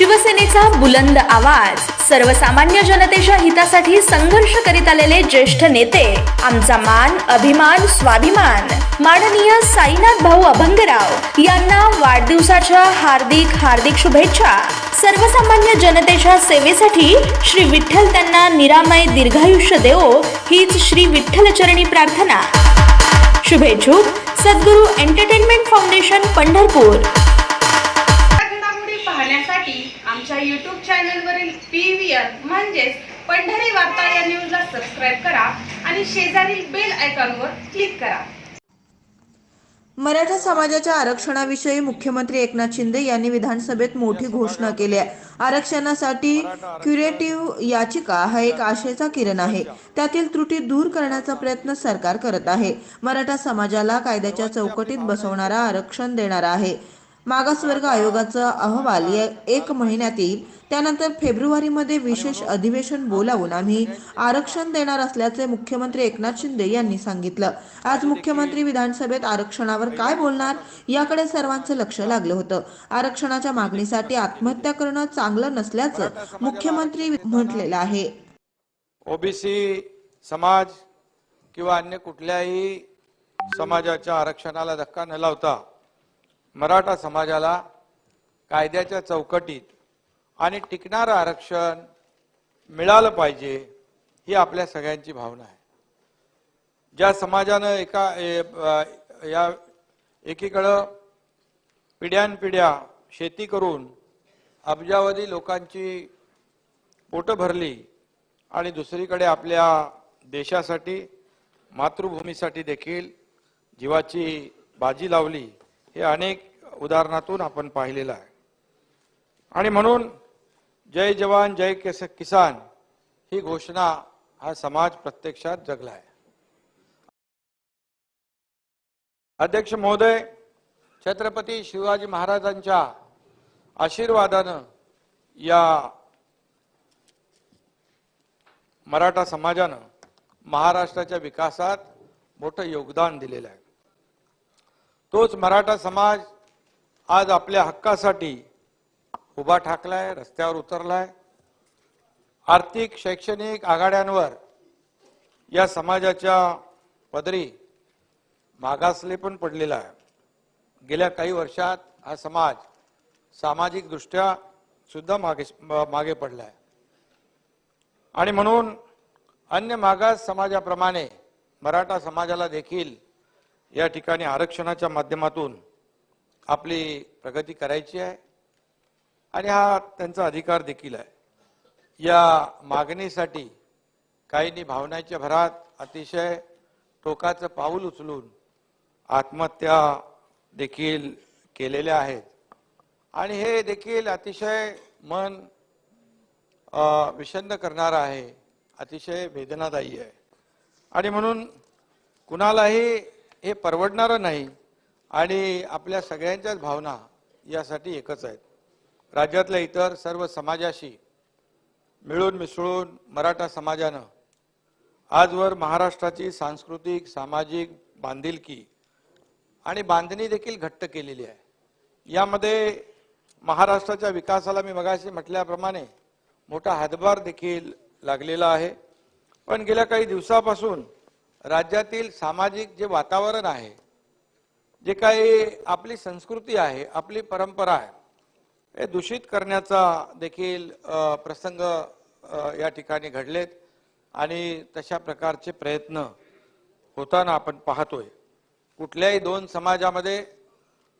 शिवसेनेचा बुलंद आवाज. सर्वसामान्य जनतेच्या हितासाठी संघर्ष करीत आलेले ज्येष्ठ नेते. आमचा मान अभिमान स्वाभिमान. माननीय साईनाथ भाऊ अभंगराव यांना वाढदिवसाच्या हार्दिक हार्दिक शुभेच्छा. सर्वसामान्य जनतेच्या सेवेसाठी श्री विठ्ठल त्यांना निरामय दीर्घायुष्य देवो हीच श्री विठ्ठलचरणी प्रार्थना. शुभेच्छुक Sadguru entertainment foundation Pandharpur. YouTube चॅनलवरील P V R म्हणजेच पंढरी वार्ता या न्यूजला सबस्क्राईब करा आणि शेजारील बेल आयकॉनवर क्लिक करा. मराठा समाजाच्या आरक्षणाविषयी मुख्यमंत्री एकनाथ शिंदे यांनी विधानसभेत मोठी घोषणा केली आहे. आरक्षणासाठी क्युरेटिव्ह याचिका हा एक आशेचा किरण आहे. त्यातील त्रुटी दूर करण्याचा प्रयत्न सरकार करत आहे. मराठा समाजाला कायद्याच्या चौकटीत बसवणारा आरक्षण देणारा आहे. मागासवर्ग आयोगाचा अहवाल या एक महिन्यात येईल त्यानंतर फेब्रुवारीमध्ये विशेष अधिवेशन बोलावून आम्ही आरक्षण देणार असल्याचे मुख्यमंत्री एकनाथ शिंदे यांनी सांगितलं. आज मुख्यमंत्री विधानसभेत आरक्षणावर काय बोलणार याकडे सर्वांचं लक्ष लागलं होतं. आरक्षणाच्या मागणीसाठी आत्महत्या करणं चांगलं नसल्याचं मुख्यमंत्री म्हटलेलं आहे. ओबीसी समाज किंवा अन्य कुठल्याही समाजाच्या आरक्षणाला धक्का न लावता मराठा समाजाला कायद्याच्या चौकटीत आणि टिकणारं आरक्षण मिळालं पाहिजे ही आपल्या सगळ्यांची भावना आहे. ज्या समाजानं एका ए- या एकीकडं पिढ्यानपिढ्या शेती करून अब्जावधी लोकांची पोटं भरली आणि दुसरीकडे आपल्या देशासाठी मातृभूमीसाठी देखील जीवाची बाजी लावली हे अनेक उदाहरणातून आपण पाहिलेलं आहे. आणि म्हणून जय जवान जय किस किसान ही घोषणा हा समाज प्रत्यक्षात जगला आहे. अध्यक्ष महोदय छत्रपती शिवाजी महाराजांच्या आशीर्वादानं या मराठा समाजानं महाराष्ट्राच्या विकासात मोठं योगदान दिलेलं आहे. तोच मराठा समाज आज आपल्या हक्कासाठी उभा ठाकलाय रस्त्यावर उतरलाय. आर्थिक शैक्षणिक आघाड्यांवर या समाजाच्या पदरी मागासले पण पडलेला आहे. गेल्या काही वर्षात हा समाज सामाजिकदृष्ट्या सुद्धा मागे मागे पडला आहे आणि म्हणून अन्य मागास समाजाप्रमाणे मराठा समाजाला देखील या ठिकाणी आरक्षणाच्या माध्यमातून आपली प्रगती करायची आहे आणि हा त्यांचा अधिकार देखील आहे. या मागणीसाठी काहींनी भावनाच्या भरात अतिशय टोकाचं पाऊल उचलून आत्महत्या देखील केलेल्या आहेत. आणि हे देखील अतिशय मन विषन्न करणारं आहे अतिशय वेदनादायी आहे. आणि म्हणून कुणालाही हे परवडणारं नाही आणि आपल्या सगळ्यांच्याच भावना यासाठी एकच आहेत. राज्यातल्या इतर सर्व समाजाशी मिळून मिसळून मराठा समाजानं आजवर महाराष्ट्राची सांस्कृतिक सामाजिक बांधिलकी आणि बांधणी देखील घट्ट केलेली आहे. यामध्ये महाराष्ट्राच्या विकासाला मी मगाशी म्हटल्याप्रमाणे मोठा हातभार देखील लागलेला आहे. पण गेल्या काही दिवसापासून राज्यातील सामाजिक जे वातावरण आहे जे काही आपली संस्कृती आहे आपली परंपरा आहे हे दूषित करण्याचा देखील प्रसंग या ठिकाणी घडलेत आणि तशा प्रकारचे प्रयत्न होताना आपण पाहतोय. कुठल्याही दोन समाजामध्ये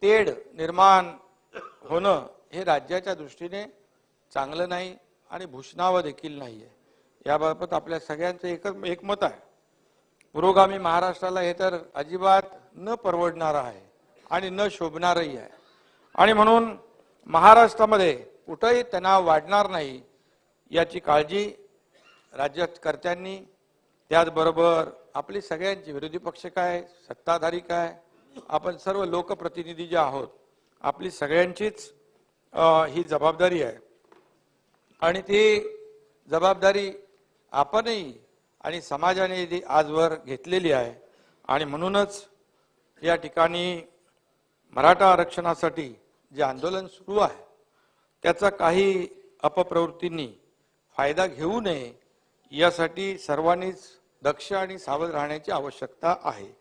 तेढ निर्माण होणं हे राज्याच्या दृष्टीने चांगलं नाही आणि भूषणावं देखील नाही आहे याबाबत आपल्या सगळ्यांचं एकच एकमत आहे. पुरोगामी महाराष्ट्राला हे तर अजिबात न परवडणारं आहे आणि न शोभणारही आहे. आणि म्हणून महाराष्ट्रामध्ये कुठंही तणाव वाढणार नाही याची काळजी राज्यकर्त्यांनी त्याचबरोबर आपली सगळ्यांची विरोधी पक्ष काय सत्ताधारी काय आपण सर्व लोकप्रतिनिधी जे आहोत आपली सगळ्यांचीच ही जबाबदारी आहे. आणि ती जबाबदारी आपणही आणि समाजाने ती आजवर घेतलेली आहे आणि म्हणूनच या ठिकाणी मराठा आरक्षणासाठी जे आंदोलन सुरू आहे त्याचा काही अपप्रवृत्तींनी फायदा घेऊ नये यासाठी सर्वांनीच दक्ष आणि सावध राहण्याची आवश्यकता आहे.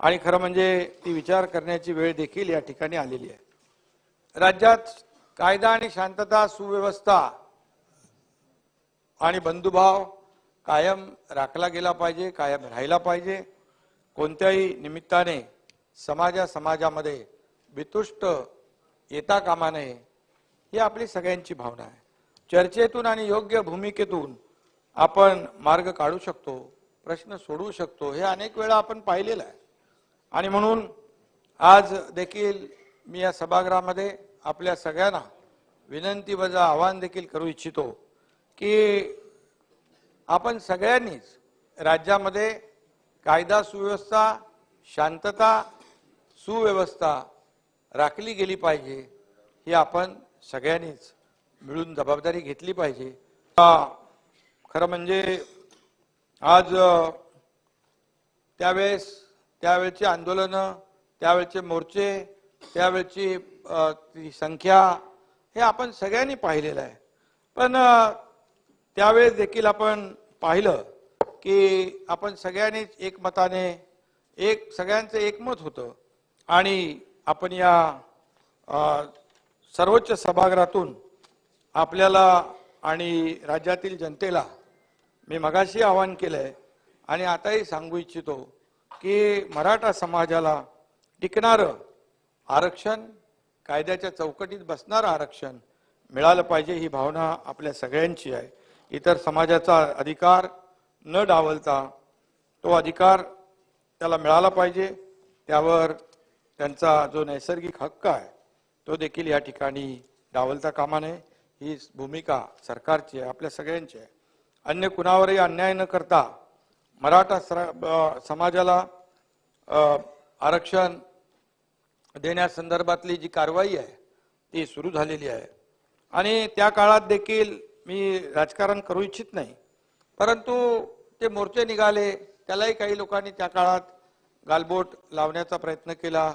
आणि खरं म्हणजे ती विचार करण्याची वेळ देखील या ठिकाणी आलेली आहे. राज्यात कायदा आणि शांतता सुव्यवस्था आणि बंधुभाव कायम राखला गेला पाहिजे कायम राहिला पाहिजे. कोणत्याही निमित्ताने समाजा समाजामध्ये वितुष्ट येता कामा नये ही आपली सगळ्यांची भावना आहे. चर्चेतून आणि योग्य भूमिकेतून आपण मार्ग काढू शकतो प्रश्न सोडवू शकतो हे अनेक वेळा आपण पाहिलेलं आहे. आणि म्हणून आज देखील मी या सभागृहामध्ये आपल्या सगळ्यांना विनंती वजा आवाहन देखील करू इच्छितो की आपण सगळ्यांनीच राज्यामध्ये कायदा सुव्यवस्था शांतता सुव्यवस्था राखली गेली पाहिजे ही आपण सगळ्यांनीच मिळून जबाबदारी घेतली पाहिजे. खरं म्हणजे आज त्यावेळेस त्यावेळची आंदोलनं त्यावेळचे मोर्चे त्यावेळची ती संख्या हे आपण सगळ्यांनी पाहिलेलं आहे. पण त्यावेळेस देखील आपण पाहिलं की आपण सगळ्यांनीच एकमताने एक सगळ्यांचं एकमत होतं. आणि आपण या सर्वोच्च सभागृहातून आपल्याला आणि राज्यातील जनतेला मी मगाशी आवाहन केलंय आणि आताही सांगू इच्छितो की मराठा समाजाला टिकणारं आरक्षण कायद्याच्या चौकटीत बसणारं आरक्षण मिळालं पाहिजे ही भावना आपल्या सगळ्यांची आहे. इतर समाजाचा अधिकार न डावलता तो अधिकार त्याला मिळाला पाहिजे. त्यावर त्यांचा जो नैसर्गिक हक्क आहे तो देखील या ठिकाणी डावलता कामा नये ही भूमिका सरकारची आहे आपल्या सगळ्यांची आहे. अन्य कुणावरही अन्याय न करता मराठा समाजाला आरक्षण देण्यासंदर्भातली जी कारवाई आहे ती सुरू झालेली आहे. आणि त्या काळात देखील मी राजकारण करू इच्छित नाही. परंतु ते मोर्चे निघाले त्यालाही काही लोकांनी त्या काळात गालबोट लावण्याचा प्रयत्न केला.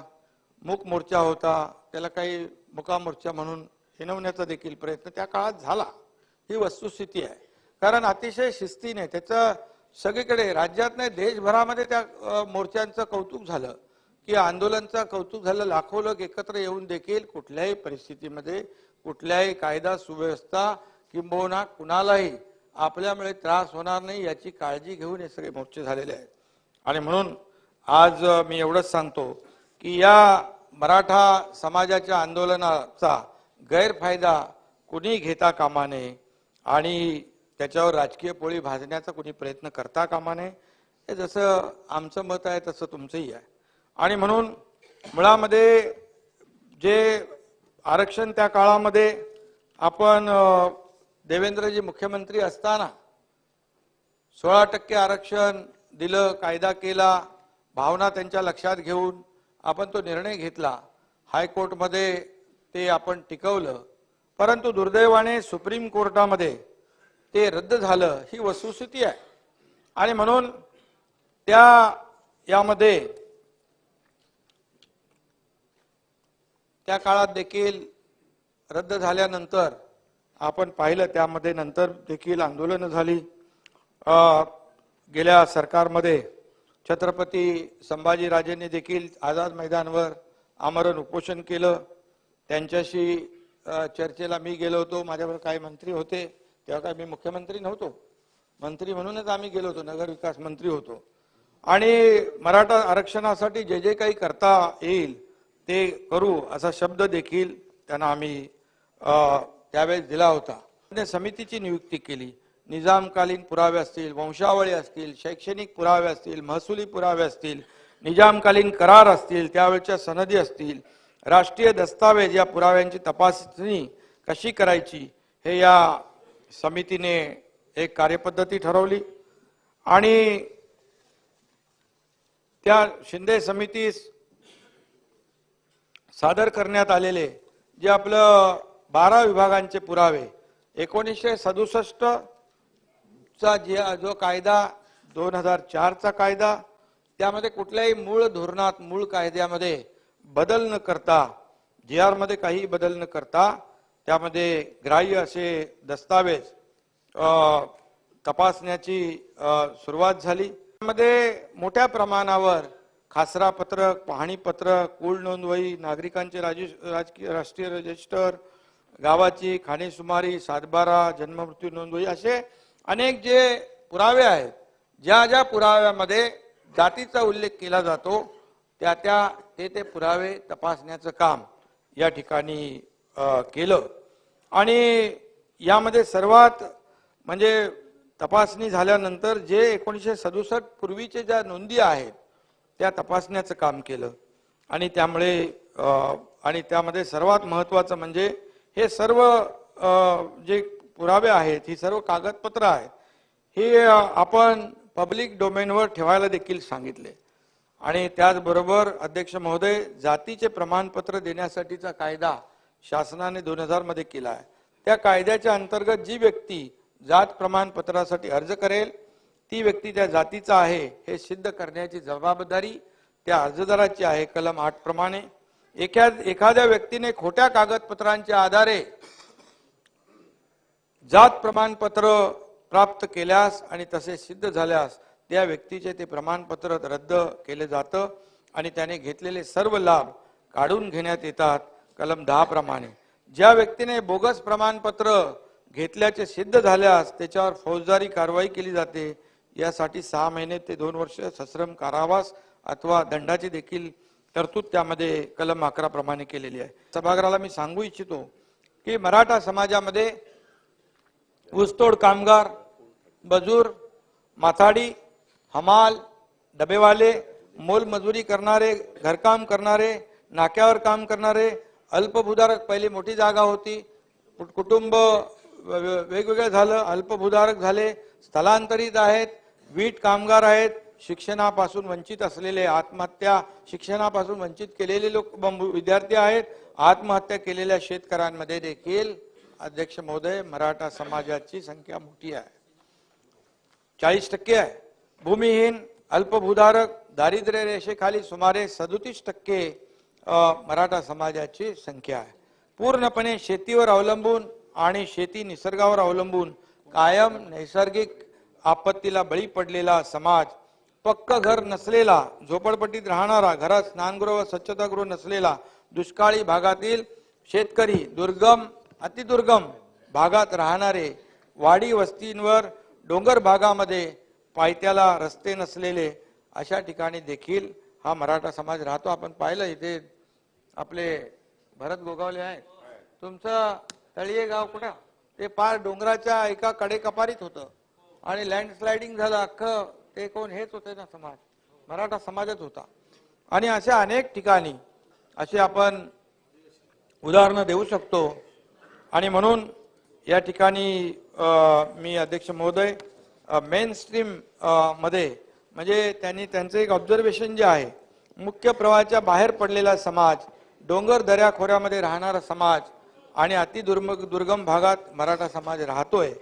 मूक मोर्चा होता त्याला काही मुका मोर्चा म्हणून हिनवण्याचा देखील प्रयत्न त्या काळात झाला. ही वस्तुस्थिती आहे. कारण अतिशय शिस्तीने त्याचं सगळीकडे राज्यात नाही देशभरामध्ये त्या मोर्चांचं कौतुक झालं. की आंदोलनचं कौतुक झालं लाखो लोक एकत्र येऊन देखील कुठल्याही परिस्थितीमध्ये कुठल्याही कायदा सुव्यवस्था किंबहुना कुणालाही आपल्यामुळे त्रास होणार नाही याची काळजी घेऊन हे सगळे मोर्चे झालेले आहेत. आणि म्हणून आज मी एवढंच सांगतो की या मराठा समाजाच्या आंदोलनाचा गैरफायदा कुणी घेता कामा नये आणि त्याच्यावर राजकीय पोळी भाजण्याचा कुणी प्रयत्न करता कामा नये हे जसं आमचं मत आहे तसं तुमचंही आहे. आणि म्हणून मुळामध्ये जे आरक्षण त्या काळामध्ये आपण देवेंद्रजी मुख्यमंत्री असताना सोळा टक्के आरक्षण दिलं कायदा केला भावना त्यांच्या लक्षात घेऊन आपण तो निर्णय घेतला. हायकोर्टमध्ये ते आपण टिकवलं. परंतु दुर्दैवाने सुप्रीम कोर्टामध्ये ते रद्द झालं. ही वस्तुस्थिती आहे. आणि म्हणून त्या यामध्ये त्या काळात देखील रद्द झाल्यानंतर आपण पाहिलं त्यामध्ये नंतर देखील आंदोलनं झाली. गेल्या सरकारमध्ये छत्रपती संभाजीराजेंनी देखील आझाद मैदानवर आमरण उपोषण केलं. त्यांच्याशी चर्चेला मी गेलो होतो. माझ्याबरोबर काही मंत्री होते. तेव्हा काय मी मुख्यमंत्री नव्हतो. मंत्री म्हणूनच आम्ही गेलो होतो. नगरविकास मंत्री होतो. आणि मराठा आरक्षणासाठी जे जे काही करता येईल ते करू असा शब्द देखील त्यांना आम्ही त्यावेळेस दिला होता. समितीची नियुक्ती केली. निजामकालीन पुरावे असतील वंशावळी असतील शैक्षणिक पुरावे असतील महसुली पुरावे असतील निजामकालीन करार असतील त्यावेळच्या सनदी असतील राष्ट्रीय दस्तावेज या पुराव्यांची तपासणी कशी करायची हे या समितीने एक कार्यपद्धती ठरवली. आणि त्या शिंदे समितीस सादर करण्यात आलेले जे आपलं बारा विभागांचे पुरावे. एकोणीसशे सदुसष्ट चा जे जो कायदा दोन हजार चारचा कायदा त्यामध्ये कुठल्याही मूळ धोरणात मूळ कायद्यामध्ये बदल न करता जी आरमध्ये काहीही काही बदल न करता त्यामध्ये ग्राह्य असे दस्तावेज तपासण्याची सुरुवात झाली. त्यामध्ये मोठ्या प्रमाणावर खासरा पत्रक पाहणी पत्रक कुळ नोंदवही नागरिकांचे राजकीय राष्ट्रीय रजिस्टर गावाची खाणेसुमारी सातबारा जन्ममृत्यू नोंदवही असे अनेक जे पुरावे आहेत ज्या ज्या पुराव्यामध्ये जातीचा उल्लेख केला जातो त्या त्या ते ते पुरावे तपासण्याचं काम या ठिकाणी केलं. आणि यामध्ये सर्वात म्हणजे तपासणी झाल्यानंतर जे एकोणीसशे सदुसष्ट पूर्वीचे ज्या नोंदी आहेत त्या तपासण्याचं काम केलं. आणि त्यामुळे आणि त्यामध्ये सर्वात महत्त्वाचं म्हणजे हे सर्व जे पुरावे आहेत ही सर्व कागदपत्र आहेत हे आपण पब्लिक डोमेनवर ठेवायला देखील सांगितले. आणि त्याचबरोबर अध्यक्ष महोदय जातीचे प्रमाणपत्र देण्यासाठीचा कायदा शासनाने दोन हजारमध्ये केला आहे. त्या कायद्याच्या अंतर्गत जी व्यक्ती जात प्रमाणपत्रासाठी अर्ज करेल ती व्यक्ती त्या जातीचा आहे हे सिद्ध करण्याची जबाबदारी त्या अर्जदाराची आहे कलम आठ प्रमाणे. एखाद एखाद्या व्यक्तीने खोट्या कागदपत्रांच्या आधारे जात प्रमाणपत्र प्राप्त केल्यास आणि तसे सिद्ध झाल्यास त्या व्यक्तीचे ते प्रमाणपत्र रद्द केले जातं आणि त्याने घेतलेले सर्व लाभ काढून घेण्यात येतात कलम दहा प्रमाणे. ज्या व्यक्तीने बोगस प्रमाणपत्र घेतल्याचे सिद्ध झाल्यास त्याच्यावर फौजदारी कारवाई केली जाते. यासाठी सहा महिने ते दोन वर्ष सश्रम कारावास अथवा दंडाची देखील तरतूद त्यामध्ये कलम अकरा प्रमाणे केलेली आहे. सभागृहाला मी सांगू इच्छितो की मराठा समाजामध्ये ऊसतोड कामगार मजूर माथाडी हमाल डबेवाले मोलमजुरी करणारे घरकाम करणारे नाक्यावर काम करणारे अल्पभूधारक पहिली मोठी जागा होती. कुटुंब वेगवेगळं झालं अल्पभूधारक झाले स्थलांतरित आहेत वीट कामगार आहेत शिक्षणापासून वंचित असलेले आत्महत्या शिक्षणापासून वंचित केलेले लोक विद्यार्थी आहेत. आत्महत्या केलेल्या शेतकऱ्यांमध्ये देखील अध्यक्ष महोदय मराठा समाजाची संख्या मोठी आहे. चाळीस टक्के आहे. भूमिहीन अल्पभूधारक दारिद्र्य रेषेखाली सुमारे सदोतीस टक्के मराठा समाजाची संख्या आहे. पूर्णपणे शेतीवर अवलंबून आणि शेती निसर्गावर अवलंबून कायम नैसर्गिक आपत्तीला बळी पडलेला समाज पक्क घर नसलेला झोपडपट्टीत राहणारा घरात स्नानगृह व स्वच्छतागृह नसलेला दुष्काळी भागातील शेतकरी दुर्गम अतिदुर्गम भागात राहणारे वाडी वस्तींवर डोंगर भागामध्ये पायथ्याला रस्ते नसलेले अशा ठिकाणी देखील हा मराठा समाज राहतो. आपण पाहिलं इथे आपले भरत गोगावले आहेत. तुमचं तळीये गाव कुठं? ते पार डोंगराच्या एका कडेकपारीत होतं. आणि लँडस्लायडिंग झालं अख्खं ते कोण? हेच होते ना समाज. मराठा समाजच होता. आणि अशा अनेक ठिकाणी असे आपण उदाहरणं देऊ शकतो. आणि म्हणून या ठिकाणी मी अध्यक्ष महोदय मेन स्ट्रीममध्ये म्हणजे त्यांनी त्यांचं एक ऑब्झर्वेशन जे आहे मुख्य प्रवाहाच्या बाहेर पडलेला समाज डोंगर दऱ्या खोऱ्यामध्ये राहणारा समाज आणि अति दुर्म दुर्गम भागात मराठा समाज राहतोय.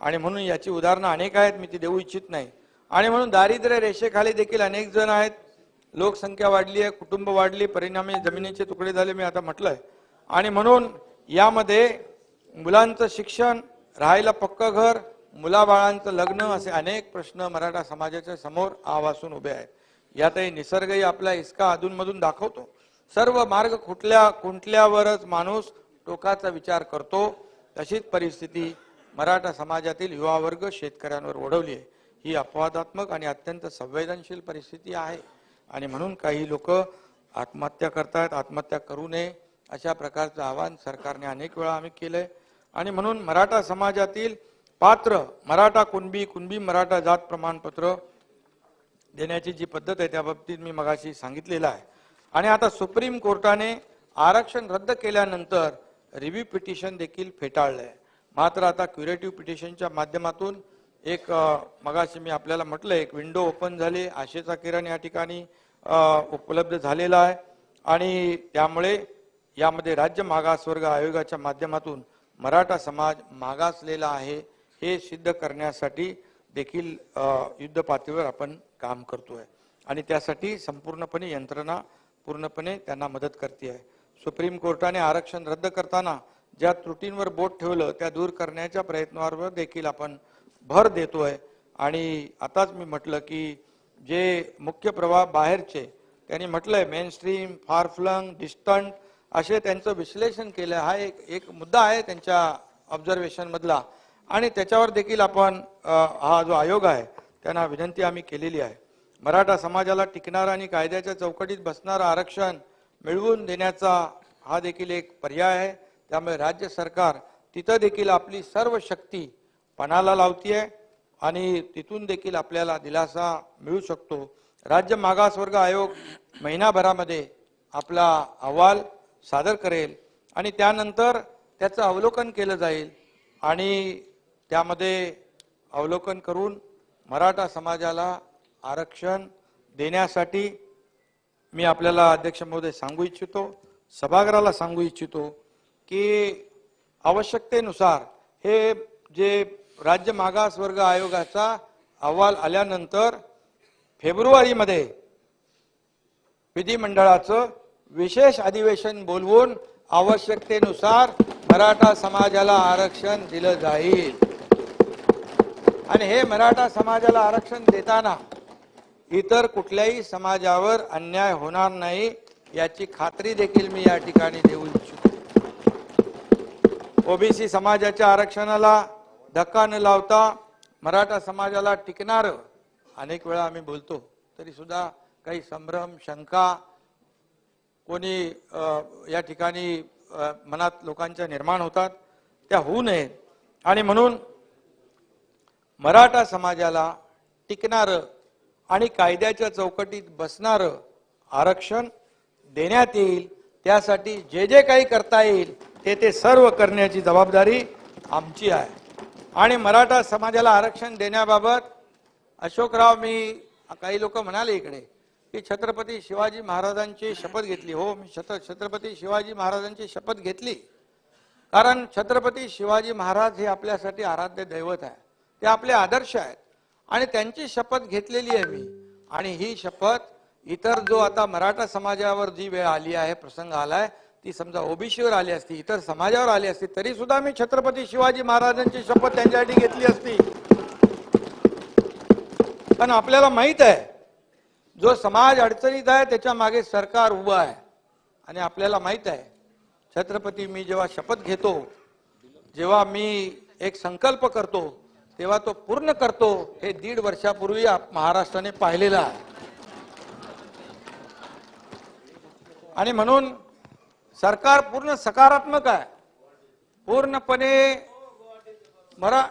आणि म्हणून याची उदाहरणं अनेक आहेत मी ती देऊ इच्छित नाही. आणि म्हणून दारिद्र्य रेषेखाली देखील अनेक जण आहेत. लोकसंख्या वाढली आहे कुटुंब वाढली परिणामी जमिनीचे तुकडे झाले मी आता म्हटलंय. आणि म्हणून यामध्ये मुलांचं शिक्षण राहायला पक्क घर मुलाबाळांचं लग्न असे अनेक प्रश्न मराठा समाजाच्या समोर आवासून उभे आहेत. यातही निसर्गही आपला इसका अधूनमधून दाखवतो. सर्व मार्ग खुटल्या खुंटल्यावरच माणूस टोकाचा विचार करतो. तशीच परिस्थिती मराठा समाजातील युवा वर्ग शेतकऱ्यांवर ओढवली आहे. ही अपवादात्मक आणि अत्यंत संवेदनशील परिस्थिती आहे. आणि म्हणून काही लोक आत्महत्या करतात आत्महत्या करू नये अशा प्रकारचं आवाहन सरकारने अनेक वेळा आम्ही केलंय. आणि म्हणून मराठा समाजातील पात्र मराठा कुणबी कुणबी मराठा जात प्रमाणपत्र देण्याची जी पद्धत आहे त्या बाबतीत मी मगाशी सांगितलेलं आहे. आणि आता सुप्रीम कोर्टाने आरक्षण रद्द केल्यानंतर रिव्ह्यू पिटिशन देखील फेटाळलंय. मात्र आता क्युरेटिव्ह पिटिशनच्या माध्यमातून एक मगाशी मी आपल्याला म्हटलं एक विंडो ओपन झाली आशेचा किरण या ठिकाणी उपलब्ध झालेला आहे. आणि त्यामुळे यामध्ये राज्य मागासवर्ग आयोगाच्या माध्यमातून मराठा समाज मागासलेला आहे हे सिद्ध करण्यासाठी देखील युद्ध पातळीवर आपण काम करतोय. आणि त्यासाठी संपूर्णपणे यंत्रणा पूर्णपणे त्यांना मदत करते आहे सुप्रीम कोर्टाने आरक्षण रद्द करताना ज्या त्रुटींवर बोट ठेवलं त्या दूर करण्याच्या प्रयत्नावर देखील आपण भर देतोय. आणि आताच मी म्हटलं की जे मुख्य प्रवाह बाहेरचे त्यांनी म्हटलंय मेन स्ट्रीम फारफ्लंग डिस्टंट असे त्यांचं विश्लेषण केलं. हा एक एक मुद्दा आहे त्यांच्या ऑब्झर्वेशन मधला. आणि त्याच्यावर देखील आपण हा जो आयोग आहे त्यांना विनंती आम्ही केलेली आहे. मराठा समाजाला टिकणारं आणि कायद्याच्या चौकटीत बसणारं आरक्षण मिळवून देण्याचा हा देखील एक पर्याय आहे. त्यामुळे राज्य सरकार तिथं देखील आपली सर्व शक्ती पणाला लावतीये आणि तिथून देखील आपल्याला दिलासा मिळू शकतो. राज्य मागासवर्ग आयोग महिनाभरामध्ये आपला अहवाल सादर करेल आणि त्यानंतर त्याचं अवलोकन केलं जाईल आणि त्यामध्ये अवलोकन करून मराठा समाजाला आरक्षण देण्यासाठी मी आपल्याला अध्यक्ष महोदय सांगू इच्छितो सभागृहाला सांगू इच्छितो की आवश्यकतेनुसार हे जे राज्य मागासवर्ग आयोगाचा अहवाल आल्यानंतर फेब्रुवारीमध्ये विधिमंडळाचं विशेष अधिवेशन बोलवून आवश्यकतेनुसार मराठा समाजाला आरक्षण दिलं जाईल. आणि हे मराठा समाजाला आरक्षण देताना इतर कुठल्याही समाजावर अन्याय होणार नाही याची खात्री देखील मी या ठिकाणी देऊ इच्छितो. ओबीसी समाजाच्या आरक्षणाला धक्का न लावता मराठा समाजाला टिकणारं अनेक वेळा आम्ही बोलतो. तरी सुद्धा काही संभ्रम शंका कोणी या ठिकाणी मनात लोकांच्या निर्माण होतात. त्या होऊ नयेत. आणि म्हणून मराठा समाजाला टिकणारं आणि कायद्याच्या चौकटीत बसणारं आरक्षण देण्यात येईल. त्यासाठी जे जे काही करता येईल ते ते सर्व करण्याची जबाबदारी आमची आहे. आणि मराठा समाजाला आरक्षण देण्याबाबत अशोकराव मी काही लोक म्हणाले इकडे की छत्रपती शिवाजी महाराजांची शपथ घेतली. हो मी छत्र छत्रपती शिवाजी महाराजांची शपथ घेतली. कारण छत्रपती शिवाजी महाराज हे आपल्यासाठी आराध्य दैवत आहे. ते आपले आदर्श आहेत. आणि त्यांची शपथ घेतलेली आहे मी. आणि ही शपथ इतर जो आता मराठा समाजावर जी वेळ आली आहे प्रसंग आलाय ती समजा ओबीसीवर आली असती इतर समाजावर आली असती तरी सुद्धा मी छत्रपती शिवाजी महाराजांची शपथ त्यांच्यासाठी घेतली असती. पण आपल्याला माहीत आहे जो समाज अडचणीत आहे त्याच्यामागे सरकार उभं आहे. आणि आपल्याला माहीत आहे छत्रपती मी जेव्हा शपथ घेतो जेव्हा मी एक संकल्प करतो तेव्हा तो पूर्ण करतो हे दीड वर्षापूर्वी महाराष्ट्राने पाहिलेलं आहे. आणि म्हणून सरकार पूर्ण सकारात्मक आहे. पूर्णपणे मरा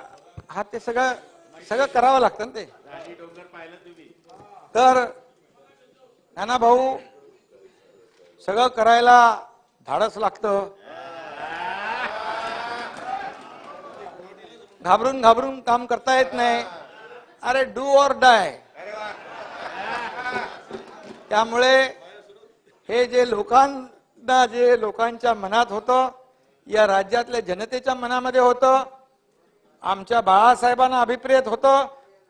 हा ते सगळं सगळं करावं लागतं ना ते. तर नाना भाऊ सगळं करायला धाडस लागतं. घाबरून घाबरून काम करता येत नाही. अरे डू ऑर डाय. त्यामुळे हे जे लोकांना जे लोकांच्या मनात होतं या राज्यातल्या जनतेच्या मनामध्ये होतं आमच्या बाळासाहेबांना अभिप्रेत होतं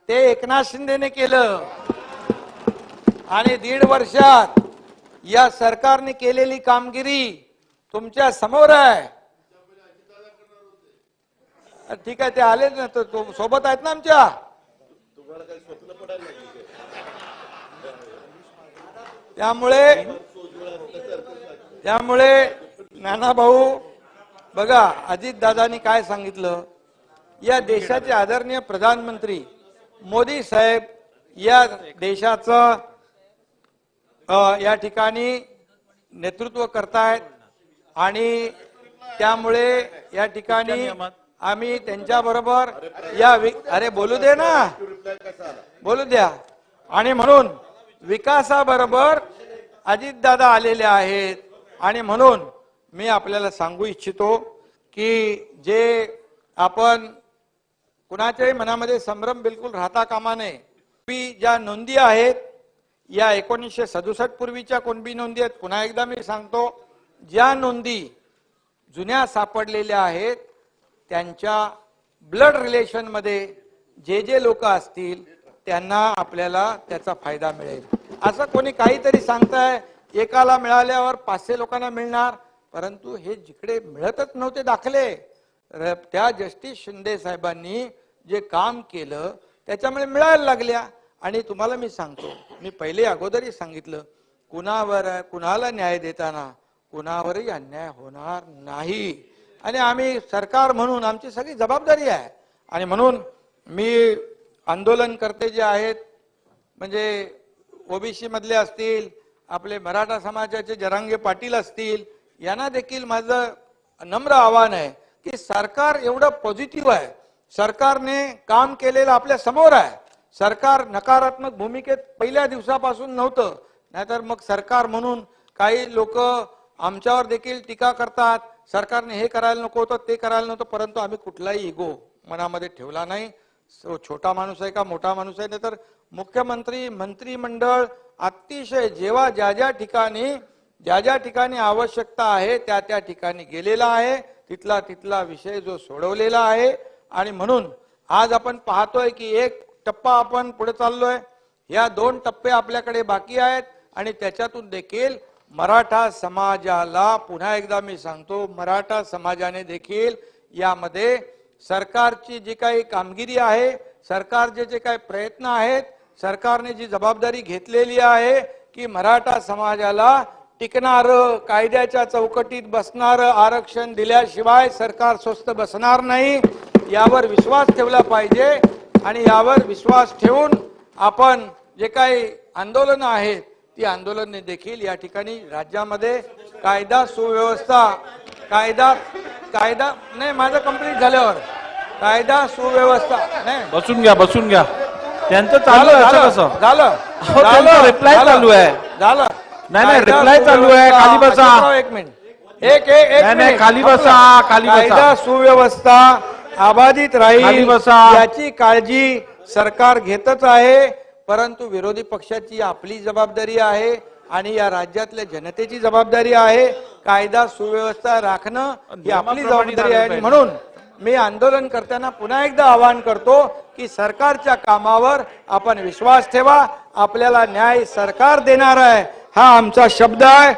ते एकनाथ शिंदेने केलं. आणि दीड वर्षात या सरकारने केलेली कामगिरी तुमच्यासमोर आहे. ठीक आहे ते आले ना तर तो सोबत आहेत ना आमच्या? त्यामुळे त्यामुळे नानाभाऊ बघा अजित दादानी काय सांगितलं? या देशाचे आदरणीय प्रधानमंत्री मोदी साहेब या देशाचं या ठिकाणी नेतृत्व करतायत आणि त्यामुळे या ठिकाणी आम्ही त्यांच्या बरोबर या अरे बोलू दे ना. बोलू द्या. आणि म्हणून विकासाबरोबर अजितदादा आलेले आहेत. आणि म्हणून मी आपल्याला सांगू इच्छितो की जे आपण कुणाच्याही मनामध्ये संभ्रम बिलकुल राहता कामा नये. पूर्वी ज्या नोंदी आहेत या एकोणीसशे सदुसष्ट पूर्वीच्या कोणबी नोंदी आहेत पुन्हा एकदा मी सांगतो ज्या नोंदी जुन्या सापडलेल्या आहेत त्यांच्या ब्लड रिलेशनमध्ये जे जे लोक असतील त्यांना आपल्याला त्याचा फायदा मिळेल. असं कोणी काहीतरी सांगताय एकाला मिळाल्यावर पाचशे लोकांना मिळणार परंतु हे जिकडे मिळतच नव्हते दाखले. र- त्या जस्टिस शिंदे साहेबांनी जे काम केलं त्याच्यामुळे मिळायला लागल्या. आणि तुम्हाला मी सांगतो मी पहिले अगोदरही सांगितलं कुणावर कुणाला न्याय देताना कुणावरही अन्याय होणार नाही. आणि आम्ही सरकार म्हणून आमची सगळी जबाबदारी आहे. आणि म्हणून मी आंदोलनकर्ते जे आहेत म्हणजे ओबीसी मधले असतील आपले मराठा समाजाचे जरांगे पाटील असतील यांना देखील माझं नम्र आव्हान आहे की सरकार एवढं पॉझिटिव्ह आहे. सरकारने काम केलेलं आपल्यासमोर आहे. सरकार नकारात्मक भूमिकेत पहिल्या दिवसापासून नव्हतं. नाहीतर मग सरकार म्हणून काही लोक आमच्यावर देखील टीका करतात. सरकारने हे करायला नको होतं ते करायला नव्हतं परंतु आम्ही कुठलाही इगो मनामध्ये ठेवला नाही. सो छोटा माणूस आहे का मोठा माणूस आहे? नाही तर मुख्यमंत्री मंत्रिमंडळ अतिशय जेव्हा ज्या ज्या ठिकाणी ज्या ज्या ठिकाणी आवश्यकता आहे त्या त्या ठिकाणी गेलेला आहे. तिथला तिथला विषय जो सोडवलेला आहे. आणि म्हणून आज आपण पाहतोय की एक टप्पा आपण पुढे चाललोय. या दोन टप्पे आपल्याकडे बाकी आहेत. आणि त्याच्यातून देखील मराठा समाजाला पुन्हा एकदा मी सांगतो मराठा समाजाने देखील यामध्ये सरकारची जी काही कामगिरी आहे सरकारचे जे काही प्रयत्न आहेत सरकारने जी जबाबदारी घेतलेली आहे की मराठा समाजाला टिकणार कायद्याच्या चौकटीत बसणार आरक्षण दिल्याशिवाय सरकार स्वस्त बसणार नाही यावर विश्वास ठेवला पाहिजे. आणि यावर विश्वास ठेवून आपण जे काही आंदोलनं आहेत ती आंदोलने देखील या ठिकाणी राज्यामध्ये कायदा सुव्यवस्था कायदा कायदा नाही माझं कंप्लीट झाल्यावर. कायदा सुव्यवस्था नाही. बसून घ्या बसून घ्या. त्यांचं चालू आहे असं कसं? झालं. अहो, झालं, त्यांचा reply झालं, चालू आहे. झालं. नाही, नाही, कायदा reply चालू आहे. सुव्यवस्था- खाली बसा. अशोकराव, एक मिनिट. एक एक एक नाही, नाही, मिनिट. खाली बसा, खाली बसा. कायदा सुव्यवस्था अबाधित खाली राहील बसा. याची काळजी सरकार घेतच आहे. परंतु विरोधी पक्षाची आपली जबाबदारी आहे. आणि या राज्यातल्या जनतेची जबाबदारी आहे कायदा सुव्यवस्था राखणं ही आपली जबाबदारी आहे. म्हणून मी आंदोलन करताना पुन्हा एकदा आवाहन करतो की सरकारच्या कामावर आपण विश्वास ठेवा. आपल्याला न्याय सरकार देणार आहे. हा आमचा शब्द आहे.